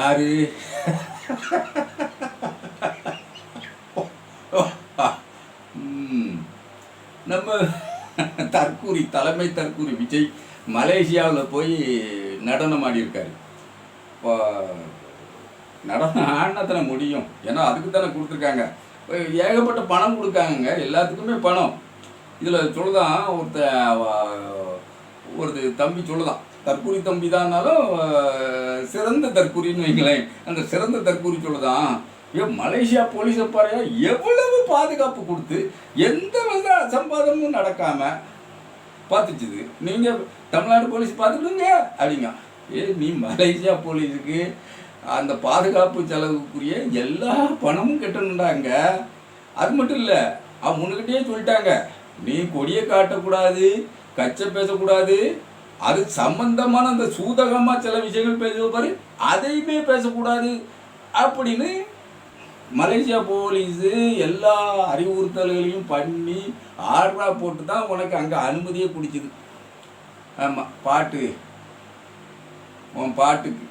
யாரு? நம்ம தற்கூரி தலைமை தற்கூரி விஜய் மலேசியாவில் போய் நடனம் ஆடியிருக்காரு. இப்போ நடனம் ஆடினத்தனை முடியும். ஏன்னா அதுக்கு தானே கொடுத்துருக்காங்க. ஏகப்பட்ட பணம் கொடுக்காங்கங்க. எல்லாத்துக்குமே பணம். இதில் சொல்லுதான் ஒருத்த ஒரு தம்பி சொல்லுதான். தற்கூரி தம்பி தான்னாலும் சிறந்த தற்கூரின்னு வைங்களேன். அந்த சிறந்த தற்கூரி சொல்லுதான் ஏன் மலேசியா போலீஸை பாருங்க எவ்வளவு பாதுகாப்பு கொடுத்து எந்த வித சம்பாதமும் நடக்காமல் பார்த்துச்சுது. நீங்கள் தமிழ்நாடு போலீஸ் பார்த்துடுங்க அப்படிங்க. ஏ நீ மலேசியா போலீஸுக்கு அந்த பாதுகாப்பு செலவுக்குரிய எல்லா பணமும் கட்டணுண்டாங்க அது மட்டும் இல்லை அவன் முன்னுக்கிட்டே சொல்லிட்டாங்க நீ கொடியை காட்டக்கூடாது கச்சை பேசக்கூடாது அது சம்பந்தமான அந்த சூதகமாக சில விஷயங்கள் பேசுவார் பாரு அதையுமே பேசக்கூடாது. அப்படின்னு மலேசியா போலீஸு எல்லா அறிவுறுத்தல்களையும் பண்ணி ஆர்டரா போட்டு தான் உனக்கு அங்கே அனுமதியே பிடிச்சிது. ஆமாம் பாட்டு. உன் பாட்டுக்கு.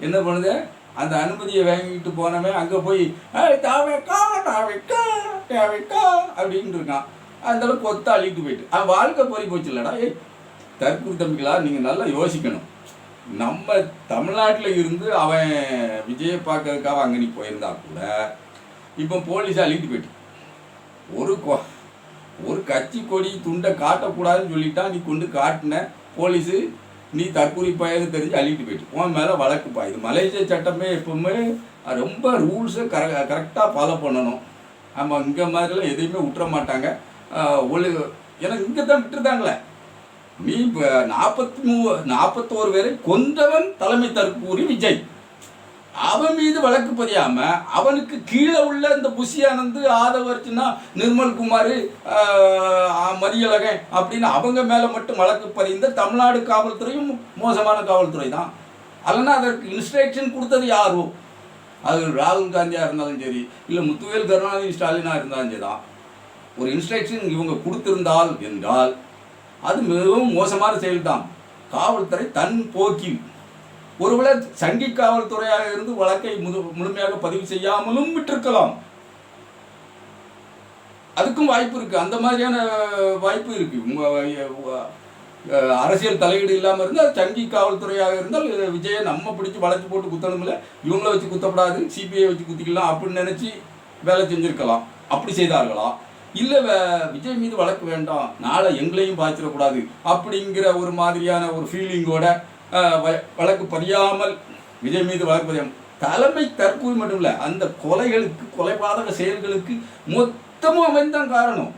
என்ன பண்ணுது? அந்த அனுமதியை வாங்கிட்டு போனவன் அங்கே போய் "ஏய், தாவேக்கா தாவேக்கா தேவைக்கா அப்படின்ட்டு இருக்கான். அந்த அளவுக்கு கொத்த அள்ளிட்டு போயிட்டு. அவன் வாழ்க்கை போய் போச்சு இல்லடா ஏய் தற்கூரி தம்பிகளா நீங்கள் நல்லா யோசிக்கணும். நம்ம தமிழ்நாட்டில் இருந்து அவன் விஜயை பார்க்கறதுக்காக அங்கே நீ போயிருந்தா கூட இப்போ போலீஸ் அழிட்டு போயிட்டு. ஒரு ஒரு கட்சி கொடி துண்டை காட்டக்கூடாதுன்னு சொல்லிட்டா நீ கொண்டு காட்டின போலீஸு நீ தற்கூரி பயது தெரிஞ்சு அள்ளிட்டு போயிட்டு. உன் மேலே வழக்கு பாயுது மலேசிய சட்டமே எப்பவுமே ரொம்ப ரூல்ஸை கர கரெக்டாக ஃபாலோ பண்ணணும். ஆமாம் இங்கே மாதிரிலாம் எதையுமே விட்டுற மாட்டாங்க ஆஹ் ஒழு இங்கே தான் விட்டுருந்தாங்களே. நீ இப்போ நாற்பத்தி மூ நாற்பத்தோரு பேரை கொன்றவன் தலைமை தற்கூறி விஜய். அவன் மீது வழக்கு பதியாம அவனுக்கு கீழே உள்ள இந்த புஷியானந்து ஆனந்த் நிர்மல் நிர்மல்குமார் மதியழகன் அப்படின்னு அவங்க மேலே மட்டும் வழக்கு பதிந்த தமிழ்நாடு காவல்துறையும் மோசமான காவல்துறை தான். அல்லனா அதற்கு இன்ஸ்ட்ரக்ஷன் கொடுத்தது யாரோ? அது ராகுல் காந்தியாக இருந்தாலும் சரி இல்லை முத்துவேல் கருணாநிதி ஸ்டாலினாக இருந்தாலும் சரி தான். ஒரு இன்ஸ்ட்ரக்ஷன் இவங்க கொடுத்திருந்தால் என்றால் அது மிகவும் மோசமான செயல்தான். காவல்துறை தன் போக்கில் ஒருவேளை சங்கி காவல்துறையாக இருந்து வழக்கை முழு முழுமையாக பதிவு செய்யாமலும் விட்டிருக்கலாம். அதுக்கும் வாய்ப்பு இருக்கு. அந்த மாதிரியான வாய்ப்பு இருக்கு. அரசியல் தலையீடு இல்லாமல் இருந்தால் சங்கி காவல்துறையாக இருந்தால் விஜயை நம்ம பிடிச்சி வளைச்சி போட்டு குத்தணும்ல. இவங்கள வச்சு குத்தப்படாது. சிபிஐ வச்சு குத்திக்கலாம் அப்படின்னு நினச்சி வேலை செஞ்சுருக்கலாம். அப்படி செய்தார்களா? இல்லை விஜய் மீது வழக்கு வேண்டாம் நாளை எங்களையும் பாய்ச்சிடக்கூடாது அப்படிங்கிற ஒரு மாதிரியான ஒரு ஃபீலிங்கோட வ- வழக்கு பதியாமல் விஜய் மீது வழக்கு பதியாமல் தலைமை தற்போது மட்டும் இல்லை அந்த கொலைகளுக்கு கொலைபாதக செயல்களுக்கு மொத்தமும் அவன் தான் காரணம்.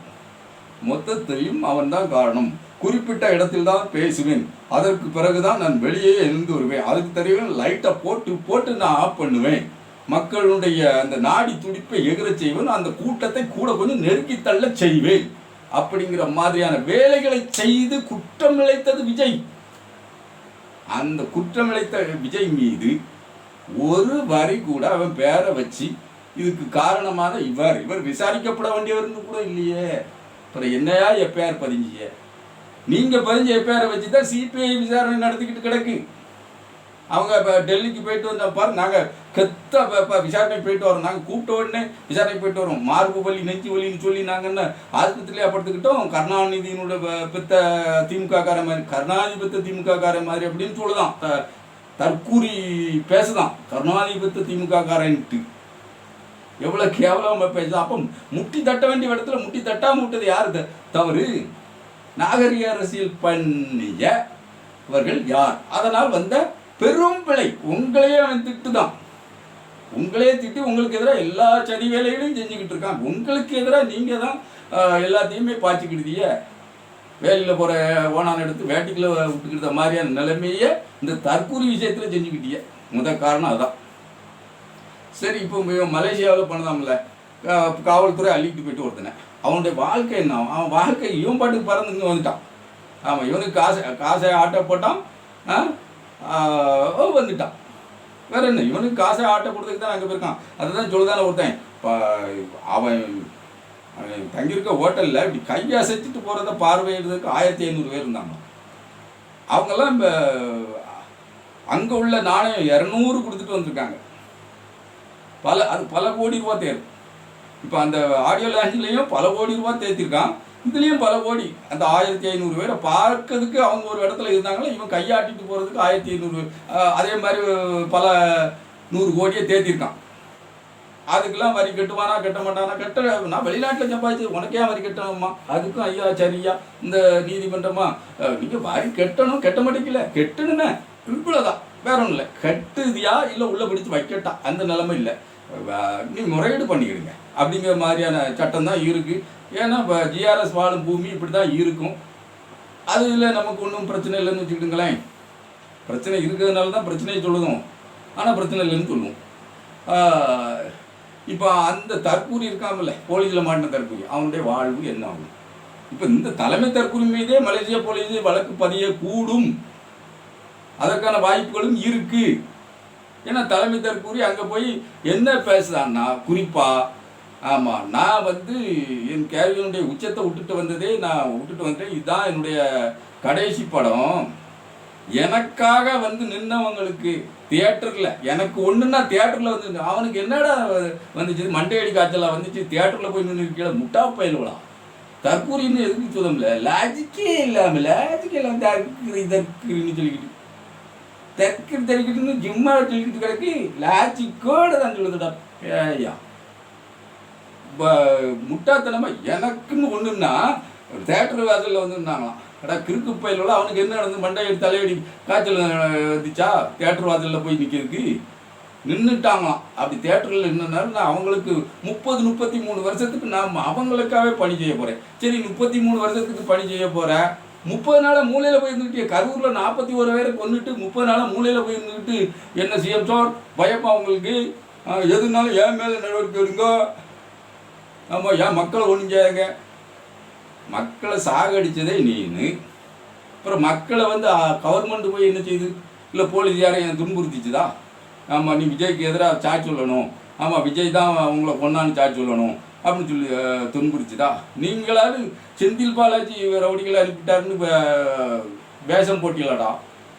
மொத்தத்தையும் அவன்தான் காரணம். குறிப்பிட்ட இடத்தில் தான் பேசுவேன். அதற்கு பிறகுதான் நான் வெளியே எழுந்து வருவேன். அதுக்கு தெரியும் லைட்டை போட்டு போட்டு நான் ஆஃப் பண்ணுவேன். மக்களுடைய அந்த நாடி துடிப்பை எகிற செய்வேன் அந்த கூட்டத்தை கூட கொஞ்சம் நெருக்கி தள்ள செய்வேன். அப்படிங்கிற மாதிரியான வேலைகளை செய்து குற்றம் இழைத்தது விஜய். அந்த குற்றம் இழைத்த விஜய் மீது ஒரு வரி கூட அவன் பேரை வச்சு இதுக்கு காரணமான இவர் இவர் விசாரிக்கப்பட வேண்டியவர்னு கூட இல்லையே. அப்புறம் என்னையா எப்பயார் பதிஞ்சிய? நீங்கள் பதிஞ்ச எப்பயாரை வச்சு தான் சிபிஐ விசாரணை நடத்திக்கிட்டு கிடக்கு. அவங்க இப்போ டெல்லிக்கு போயிட்டு வந்த பாரு நாங்கள் கெத்த இப்போ விசாரணை போயிட்டு வரோம். நாங்கள் கூப்பிட்ட உடனே விசாரணை போயிட்டு வரோம். மார்பு வலி நெஞ்சு வலின்னு சொல்லி நாங்கள் என்ன ஆஸ்பத்திரியாக படுத்துக்கிட்டோம் கருணாநிதியினுடைய ப- பெத்த திமுக கார மாதிரி கருணாநிதி பெத்த திமுக கார மாதிரி அப்படின்னு சொல்லுதான். த- தற்கூறி பேசுதான். கருணாநிதி பெத்த திமுக காரன்ட்டு. எவ்வளோ கேவலமாக பேசுதான் அப்போ முட்டி தட்ட வேண்டிய இடத்துல முட்டி தட்டாமல் விட்டது யாரு? த- தவறு. நாகரிக அரசியல் பண்ணிய இவர்கள் யார்? அதனால் வந்த பெரும் பிழை. உங்களையே அவன் திட்டுதான். உங்களையே திட்டி உங்களுக்கு எதிராக எல்லா சதி வேலைகளையும் செஞ்சுக்கிட்டு இருக்கான். உங்களுக்கு எதிராக நீங்கள் தான் எல்லாத்தையுமே பாய்ச்சிக்கிடுதிய வேலையில் போகிற ஓனான் எடுத்து வேட்டிக்குள்ள விட்டுக்கிட்ட மாதிரியான நிலைமையே இந்த தற்கூரி விஷயத்தில் செஞ்சுக்கிட்டிய. முத காரணம் அதான். சரி இப்போ மலேசியாவில் பண்ணதாம்ல. காவல்துறை அள்ளிட்டு போயிட்டு ஒருத்தனை. அவனுடைய வாழ்க்கை என்ன? அவன் வாழ்க்கை இவன் பாட்டுக்கு பறந்து வந்துட்டான். ஆமாம் இவனுக்கு காசை காசை ஆட்டோ போட்டான் வந்துட்டான் வேற என்ன இவனுக்கு காசை ஆட்டோ கொடுத்துக்கு தான் அங்கே போயிருக்கான். அதுதான் சொல்லுதானே ஒருத்தன் அவன் அவன் தங்கியிருக்க ஹோட்டலில் இப்படி கையை அசைச்சிட்டு போகிறத பார்வையிடுறதுக்கு ஆயிரத்தி ஐநூறு பேர் இருந்தாங்க. அவங்கெல்லாம் இப்போ அங்கே உள்ள நாணயம் இரநூறு கொடுத்துட்டு வந்திருக்காங்க. பல அது பல கோடி ரூபா தேர். இப்போ அந்த ஆடியோ லான்ச்லேயும் பல கோடி ரூபா தேர்த்திருக்கான் இதுலேயும் பல கோடி. அந்த ஆயிரத்தி ஐநூறு பேரை பார்க்கறதுக்கு அவங்க ஒரு இடத்துல இருந்தாங்களே இவன் கையாட்டிட்டு போகிறதுக்கு ஆயிரத்தி ஐநூறு அதே மாதிரி பல நூறு கோடியை தேர்த்திருக்கான் அதுக்கெல்லாம் வரி கட்டுவானா கட்ட மாட்டானா? கட்ட நான் வெளிநாட்டில் சம்பாதிச்சு உனக்கே வரி கட்டணுமா? அதுக்கும் ஐயா சரியா. இந்த நீதிமன்றமா? நீங்கள் வரி கட்டணும். கட்ட மாட்டேங்கல கெட்டணுன்னு இவ்வளோதான் வேற ஒன்றும் இல்லை. கட்டுதியா? இல்லை உள்ளே பிடிச்சி வைக்கட்டா? அந்த நிலைமை இல்லை. நீ முறையீடு பண்ணிக்கிடுங்க. அப்படிங்கிற மாதிரியான சட்டம் தான் இருக்குது ஏன்னா இப்போ ஜிஆர்எஸ் வாழும் பூமி இப்படி தான் இருக்கும் அதில் நமக்கு ஒன்றும் பிரச்சனை இல்லைன்னு வச்சுக்கிட்டுங்களேன். பிரச்சனை இருக்கிறதுனால தான் பிரச்சனையை சொல்லுவோம் ஆனால் பிரச்சனை இல்லைன்னு சொல்லுவோம். இப்போ அந்த தற்கூரி இருக்காமல்ல போலீஸில் மாட்டின தற்கூரி அவனுடைய வாழ்வு என்ன ஆகும்? இப்போ இந்த தலைமை தற்கூரி மீதே மலேசியா போலீஸ் வழக்கு பதிய கூடும் அதற்கான வாய்ப்புகளும் இருக்குது ஏன்னா தலைமை தற்கூறி அங்கே போய் என்ன பேசுதான்னா குறிப்பா ஆமாம் நான் வந்து என் கேரியனுடைய உச்சத்தை விட்டுட்டு வந்ததே நான் விட்டுட்டு வந்துட்டேன் இதுதான் என்னுடைய கடைசி படம். எனக்காக வந்து நின்னவங்களுக்கு தியேட்டரில் எனக்கு ஒன்றுன்னா தியேட்டரில் வந்து அவனுக்கு என்னடா வந்துச்சு மண்டையடி காய்ச்சலாக வந்துச்சு தியேட்டரில் போய் நின்று இருக்கல முட்டா பயிலுவலாம் தற்கூரின்னு எதுக்கு சொல்லல லாஜிக்கே இல்லாமல் லாஜிக்கே இல்லாமல் தற்கு இதற்குன்னு சொல்லிக்கிட்டு தெற்கு தெருக்கிட்டுன்னு ஜிம்மா சொல்லிக்கிட்டு கிடக்கு லாஜிக்கோடு தான் சொல்லுதுடா ஏய்யா முட்டாத்தனமா எனக்குன்னு ஒண்ணுன்னா தேட்டர் வாசல்ல வந்துருந்தாங்களாம் அடா கிறுக்கு பயிலோட அவனுக்கு என்ன நடந்து மண்டை தலையடி காய்ச்சல் வந்துச்சா தேட்டர் வாசல்ல போய் நிற்கிறதுக்கு நின்றுட்டாங்களாம் அப்படி தேட்டரில் நின்றுனாலும் அவங்களுக்கு முப்பது முப்பத்தி மூணு வருஷத்துக்கு நான் அவங்களுக்காகவே பணி செய்ய போகிறேன் சரி முப்பத்தி மூணு வருஷத்துக்கு பணி செய்ய போகிறேன் முப்பது நாளாக மூலையில் போய் இருந்துக்கிட்டு கரூரில் நாற்பத்தி ஒரு பேரை கொண்டுட்டு முப்பது நாளாக மூலையில் போய் இருந்துக்கிட்டு என்ன சிஎம் சார்? பயப்பா உங்களுக்கு? எதுனாலும் என் மேலே நடவடிக்கை எடுங்க. ஆமாம் ஏன் மக்களை ஒன்றும் செய்யாங்க மக்களை சாகடிச்சதே நீனு. அப்புறம் மக்களை வந்து கவர்மெண்ட் போய் என்ன செய்யுது? இல்லை போலீஸ் யாரையும் துன்புறுத்திச்சுதா? ஆமாம் நீ விஜய்க்கு எதிராக சாட்சி சொல்லணும். ஆமாம் விஜய் தான் உங்களை கொண்டான்னு சாட்சி சொல்லணும் அப்படின்னு சொல்லி அஹ், நீங்களாவது செந்தில் பாலாஜி ரவுடிகளை அனுப்பிட்டாருன்னு வேஷம் போட்டியலடா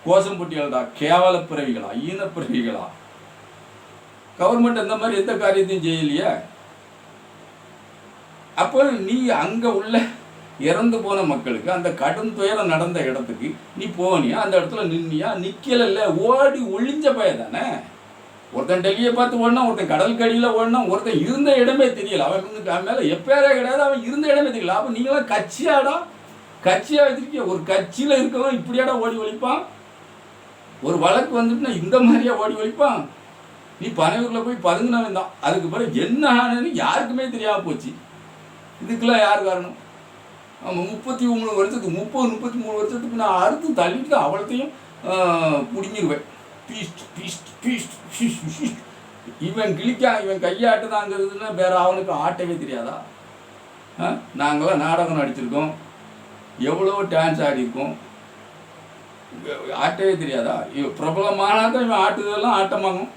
கோஷம் போட்டியலடா கேவல பிறவிகளா? ஈன பிறவிகளா? கவர்மெண்ட் அந்த மாதிரி எந்த காரியத்தையும் செய்யலையே? அப்போ நீ அங்கே உள்ள இறந்து போன மக்களுக்கு அந்த கடும் துயரம் நடந்த இடத்துக்கு நீ போனியா? அந்த இடத்துல நின்னியா? நிக்கலல்ல ஓடி ஒளிஞ்ச பய தானே? ஒருத்தன் டெல்லியை பார்த்து ஓடினா ஒருத்தன் கடல் கடியில் ஓடினா ஒருத்தன் இருந்த இடமே தெரியல. அவன் வந்து அவன் மேலே எப்பேரே கிடையாது அவன் இருந்த இடமே தெரியல. அப்போ நீங்களாம் கட்சியாடா? கட்சியாக வச்சிருக்கீங்க ஒரு கட்சியில் இருக்கவன் இப்படியாடா ஓடி ஒழிப்பான்? ஒரு வழக்கு வந்துட்டுனா இந்த மாதிரியா ஓடி ஒழிப்பான்? நீ பனையூரில் போய் பதுங்கினவன் தான். அதுக்கு பிறகு என்ன ஆனதுன்னு யாருக்குமே தெரியாமல் போச்சு. இதுக்கெல்லாம் யார் காரணம்? ஆமாம் முப்பத்தி மூணு வருஷத்துக்கு முப்பது முப்பத்தி மூணு வருஷத்துக்கு நான் அறுத்து தள்ளிட்டு அவளத்தையும் பிடிங்கிருவேன். பீஸ்ட் பீஸ்ட் பீஸ்ட் பீஸ்ட் இவன் கிழிக்கா இவன் கையாட்டுதாங்கிறதுனா வேற அவனுக்கு ஆட்டவே தெரியாதா? நாங்களாம் நாடகம் நடிச்சிருக்கோம். எவ்வளோ டான்ஸ் ஆடிருக்கோம் ஆட்டவே தெரியாதா? இவன் பிரபலமானாதான் இவன் ஆட்டுதெல்லாம் ஆட்டமாகும்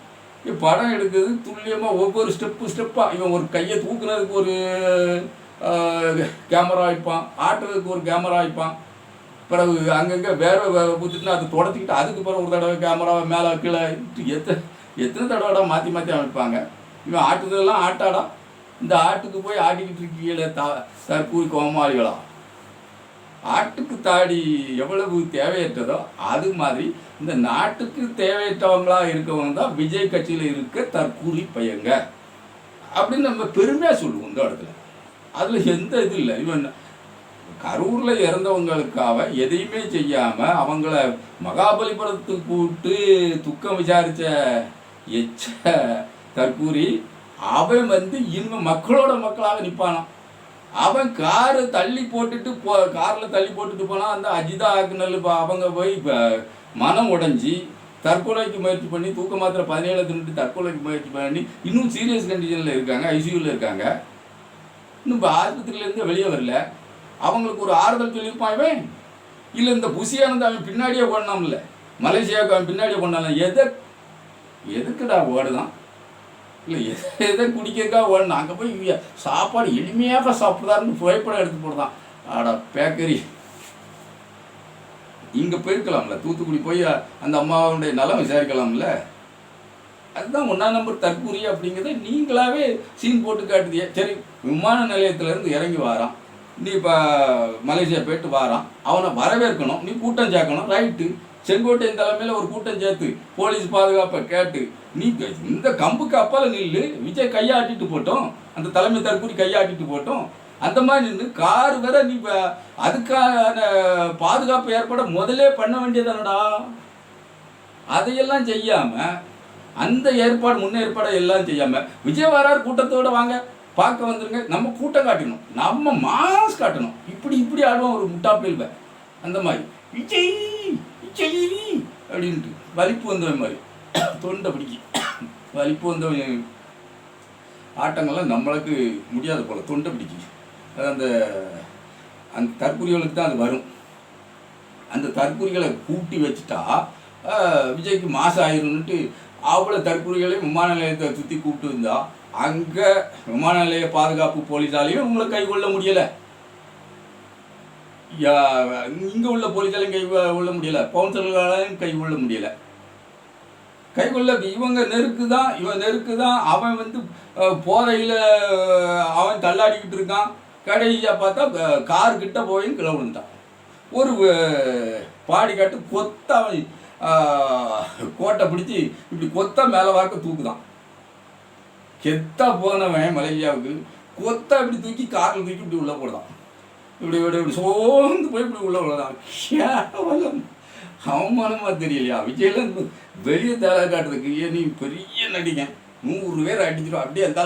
இவன் படம் எடுக்கிறது துல்லியமாக ஒவ்வொரு ஸ்டெப்பு ஸ்டெப்பாக இவன் ஒரு கையை தூக்குனதுக்கு ஒரு கேமரா வைப்பான். ஆட்டுறதுக்கு ஒரு கேமரா வைப்பான். பிறகு அங்கங்கே வேற ஊற்றிட்டுனா அது தொடச்சிக்கிட்டு அதுக்கு பிறகு ஒரு தடவை கேமராவை மேலே கீழே எத்தனை எத்தனை தடவைடா மாற்றி மாற்றி அமைப்பாங்க? இவன் ஆட்டுறதெல்லாம் ஆட்டாடா. இந்த ஆட்டுக்கு போய் ஆட்டிக்கிட்டு இருக்கீங்களே தா தற்கூரி கோமாளிகளா? ஆட்டுக்கு தாடி எவ்வளவு தேவையற்றதோ அது மாதிரி இந்த நாட்டுக்கு தேவையற்றவங்களா இருக்கவங்க தான் விஜய் கட்சியில் இருக்க தற்கூறி பையங்க. அப்படின்னு நம்ம பெருமையாக சொல்லுவோம் இந்த இடத்துல. அதில் எந்த இது இல்லை. இவன் கரூரில் இறந்தவங்களுக்காக எதையுமே செய்யாமல் அவங்கள மகாபலிபுரத்துக்கு கூப்பிட்டு துக்கம் விசாரித்த எச்ச தற்கூரி அவன் வந்து இன்னும் மக்களோட மக்களாக நிற்பானான் அவன் காரு தள்ளி போட்டுட்டு போ காரில் தள்ளி போட்டுட்டு போனால் அந்த அஜிதா ஆக்குனல் இப்போ அவங்க போய் இப்போ மனம் உடஞ்சி தற்கொலைக்கு முயற்சி பண்ணி தூக்க மாத்திரை பதினேழு தின்னுட்டு தற்கொலைக்கு முயற்சி பண்ணி இன்னும் சீரியஸ் கண்டிஷனில் இருக்காங்க ஐசியூவில் இருக்காங்க. இன்னும் இப்போ ஆஸ்பத்திரியிலேருந்து வெளியே வரல. அவங்களுக்கு ஒரு ஆறுதல் சொல்லியிருப்பான் இவன். இல்லை இந்த புசியானது அவன் பின்னாடியே ஓடினான்ல. மலேசியாவுக்கு அவன் பின்னாடியே ஓடணும் எதை எதுக்குடா ஓடுதான்? இல்லை எதை எதை குடிக்கிறதுக்காக ஓடணும் அங்கே போய் சாப்பாடு எளிமையாக சாப்பிடுதாருன்னு புகைப்படம் எடுத்து போடுதான் ஆடா பேக்கரி. இங்கே போயிருக்கலாம்ல. தூத்துக்குடி போய் அந்த அம்மாவுடைய நலம் விசாரிக்கலாம்ல. அதுதான் ஒன்றா நம்பர் தற்கூரி அப்படிங்கிறத நீங்களாவே சீன் போட்டு காட்டுதியே சரி விமான நிலையத்திலேருந்து இறங்கி வாரான். நீ இப்போ மலேசியா போயிட்டு வாரான். அவனை வரவேற்கணும். நீ கூட்டம் சேர்க்கணும். ரைட்டு செங்கோட்டையன் தலைமையில் ஒரு கூட்டம் சேர்த்து போலீஸ் பாதுகாப்பை கேட்டு நீ இந்த கம்புக்கு அப்பால் நில்லு. விஜய் கையாட்டிட்டு போட்டோம். அந்த தலைமை தற்கூரி கையாட்டிட்டு போட்டோம். அந்த மாதிரி நின்று கார் வேற நீ இப்ப அதுக்கான பாதுகாப்பு ஏற்பாடை முதலே பண்ண வேண்டியதானடா. அதையெல்லாம் செய்யாமல் அந்த ஏற்பாடு முன்னேற்பாடை எல்லாம் செய்யாமல் விஜய் வரார் கூட்டத்தோட வாங்க. பார்க்க வந்துருங்க நம்ம கூட்டம் காட்டணும். நம்ம மாஸ் காட்டணும். இப்படி இப்படி ஆடுவோம் ஒரு முட்டா பேல்வ அந்த மாதிரி. விஜய் விஜய் அப்படின்ட்டு. வலிப்பு வந்தவன் மாதிரி. தொண்டை பிடிக்கி. வலிப்பு வந்தவன் ஆட்டங்கள்லாம் நம்மளுக்கு முடியாது போல. தொண்டை பிடிக்கி. அது அந்த அந்த தற்குறிகளுக்கு தான் அது வரும். அந்த தற்குறிகளை கூட்டி வச்சுட்டா விஜய்க்கு மாசம் ஆயிரும்னுட்டு அவ்வளோ தற்குறிகளையும் விமான நிலையத்தை சுற்றி கூப்பிட்டு இருந்தால் அங்கே விமான நிலைய பாதுகாப்பு போலீஸாலையும் உங்களை கை கொள்ள முடியலை. இங்கே உள்ள போலீஸாலையும் கை கொள்ள முடியலை. பவுன்சர்களாலையும் கை கொள்ள முடியலை. கை கொள்ள இவங்க நெருக்கு தான் இவன் நெருக்கு தான். அவன் வந்து போதையில் அவன் தள்ளாடிக்கிட்டு இருக்கான். கடைசியாக பார்த்தா கார் கிட்ட போயும் கிளை விழுந்துட்டான் ஒரு பாடி கட்டு கொத்த அவன் கோட்டை பிடிச்சி இப்படி கொத்த மேலே வாக்க தூக்குதான். கெத்தா போனவன் மலேசியாவுக்கு கொத்தா இப்படி தூக்கி காரில் தூக்கி இப்படி உள்ளே போடுதான். இப்படி இப்படி இப்படி சோர்ந்து போய் இப்படி உள்ளே போடுதான். கேவலம். அவமானமாக தெரியலையா? விஜயெல்லாம் வெளியே தலை காட்டுறதுக்கு ஏன் நீ பெரிய நடிகன் நூறு பேர் அடிச்சிடும் அப்படியே அந்த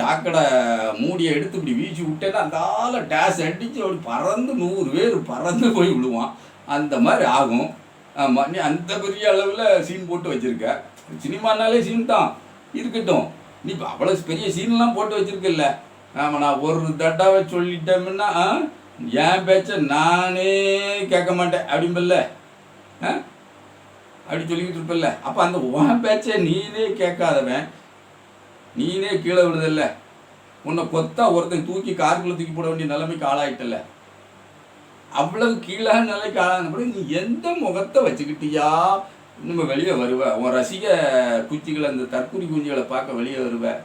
சாக்கடை மூடியை எடுத்து இப்படி வீசி விட்டேன்னா அந்த டேஸ் அடித்து அப்படி பறந்து நூறு பேர் பறந்து போய் விழுவான். அந்த மாதிரி ஆகும். ஆமாம் நீ அந்த பெரிய அளவில் சீன் போட்டு வச்சிருக்க. சினிமானாலே சீன் தான். இருக்கட்டும். நீ இப்போ அவ்வளோ பெரிய சீன்லாம் போட்டு வச்சிருக்கல்ல. ஆமாம் நான் ஒரு தட்டாவை சொல்லிட்டோம்னா ஆ, என் பேச்ச நானே கேட்க மாட்டேன். அப்படிம்பல்ல? ஆ? அப்படி சொல்லிக்கிட்டு இருப்பல்ல. அப்போ அந்த உன் பேச்சை நீனே கேட்காதவன். நீனே கீழே விடுதல்ல உன்னை கொத்தா ஒருத்தன் தூக்கி காருக்குள்ளே தூக்கி போட வேண்டிய நிலைமைக்கு ஆளாயிட்டல அவ்வளவு கீழாக நிலைக்கு ஆளான பிறகு நீ எந்த முகத்தை வச்சுக்கிட்டியா? நம்ம வெளியே வருவேன் உன் ரசிக குச்சிகளை அந்த தற்குறி குஞ்சுகளை பார்க்க வெளியே வருவேன்